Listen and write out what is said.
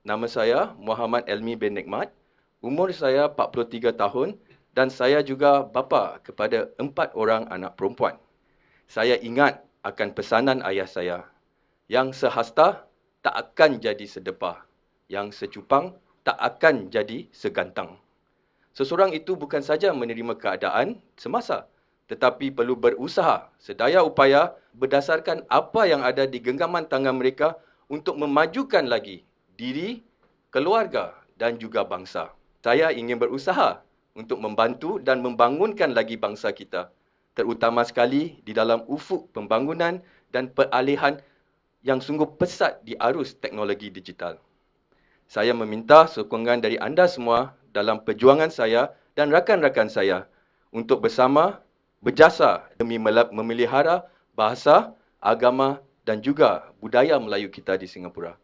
Nama saya Muhammad Elmi bin Nikmat. Umur saya 43 tahun dan saya juga bapa kepada empat orang anak perempuan. Saya ingat akan pesanan ayah saya. Yang sehasta tak akan jadi sedepah. Yang secupang tak akan jadi segantang. Seseorang itu bukan saja menerima keadaan semasa, tetapi perlu berusaha sedaya upaya berdasarkan apa yang ada di genggaman tangan mereka untuk memajukan lagi diri, keluarga dan juga bangsa. Saya ingin berusaha untuk membantu dan membangunkan lagi bangsa kita, terutama sekali di dalam ufuk pembangunan dan peralihan yang sungguh pesat di arus teknologi digital. Saya meminta sokongan dari anda semua dalam perjuangan saya dan rakan-rakan saya untuk bersama berjasa demi memelihara bahasa, agama dan juga budaya Melayu kita di Singapura.